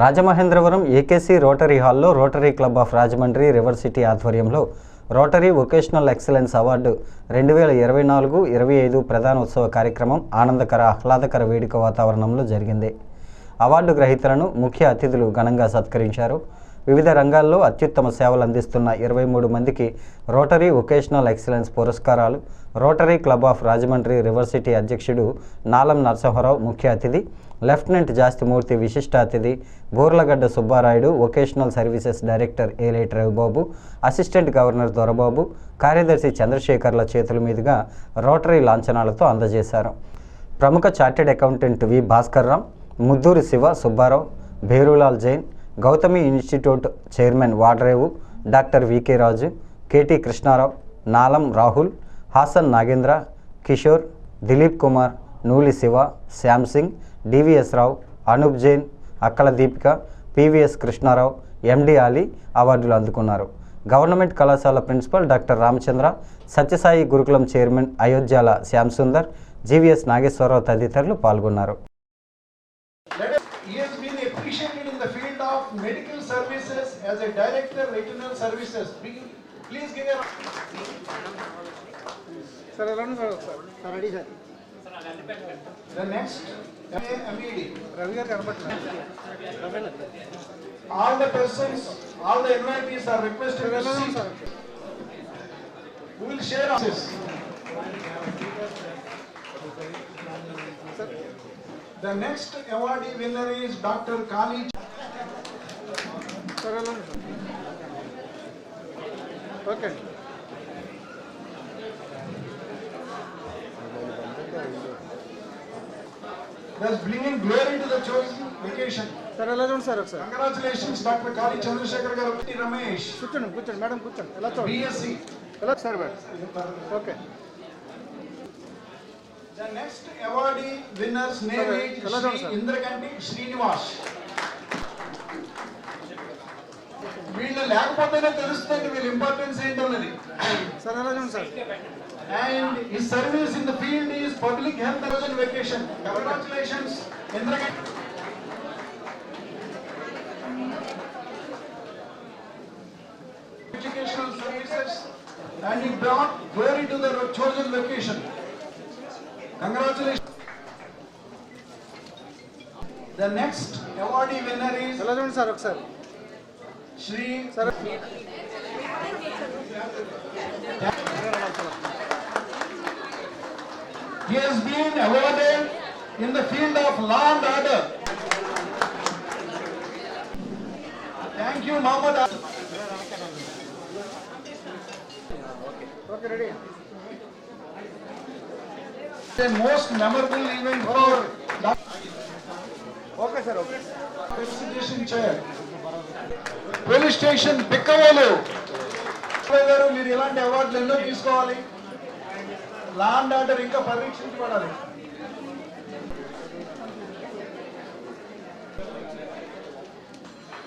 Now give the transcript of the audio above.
Rajamahendravaram AKC rotary హాల్లో rotary club of Rajahmundry river city ఆధ్వర్యంలో rotary vocational excellence award రెండు వేల ఇరవై నాలుగు ఇరవై ఐదు ప్రధానోత్సవ కార్యక్రమం ఆనందకర ఆహ్లాదకర వేడుక వాతావరణంలో జరిగింది. అవార్డు గ్రహీతలను ముఖ్య అతిథులు ఘనంగా సత్కరించారు. వివిధ రంగాల్లో అత్యుత్తమ సేవలు అందిస్తున్న ఇరవై మూడు మందికి రోటరీ వొకేషనల్ ఎక్సలెన్స్ పురస్కారాలు rotary club of Rajahmundry river city అధ్యక్షుడు నాలం నరసింహరావు ముఖ్య అతిథి లెఫ్టినెంట్ జాస్తిమూర్తి విశిష్ట అతిథి Burlagadda Subbarayudu vocational services director Eleti Ravibabu assistant governor Dorababu కార్యదర్శి చంద్రశేఖర్ల చేతుల మీదుగా రోటరీ లాంఛనాలతో అందజేశారు. ప్రముఖ chartered accountant V Bhaskar Ram Mudduri Shiva Subbarao Bherulal Jain Gautami institute chairman Vadrevu doctor V K Raju K T Krishnarao Nalam Rahul Hassan Nagendra Kishore Dilip Kumar Nooli Shiva Shyam Singh D V S Rao Anoop Jain Akkala Deepika P V S Krishnarao M D Ali అవార్డులు అందుకున్నారు. Government కళాశాల principal doctor Ramachandra Satyasai Gurukulam chairman Ayodhyala Shyam Sundar G V S Nageswararao తదితరులు పాల్గొన్నారు. Of medical services as a director, retinal services. Please give a. ఉంది sir sir sir ready sir The next, MED. గారు కనపడుతున్నారు All the persons, all the invitees are requested to. Sir We will share this. The next awardee winner is Dr. Kali sir ఎలా ఉంది sir okay bringing glory to the chosen vacation. Sir ఎలా చూడండి sir ఒకసారి Congratulations, Dr. Kali Chandrasekhar garu, Ramesh, కూర్చోండి కూర్చోండి madam కూర్చోండి ఎలా చూడండి BSc. ఎలా sir madam okay The next awardee winner's name is. Indraganti Srinivas. వీళ్ళు లేకపోతేనే తెలుస్తుంది వీళ్ళ ఇంపార్టెన్స్ ఏంటన్నది సార్ ఎలా చూడండి సార్ అండ్ ఈ service in the field is public health thousand vacation congratulations Indraganti educational services and he brought glory to the chosen location. Congratulations. The next awardee winner is ఎలా చూడండి He has been awarded in the field of law and order. Thank you, Muhammad. Okay, okay, ready. The most memorable event for. Okay, sir. Okay. Presentation chair. Station Bikkavolu garu మీరు ఇలాంటి అవార్డులు ఎన్నో తీసుకోవాలి. Land order ఇంకా పరీక్షించబడాలి.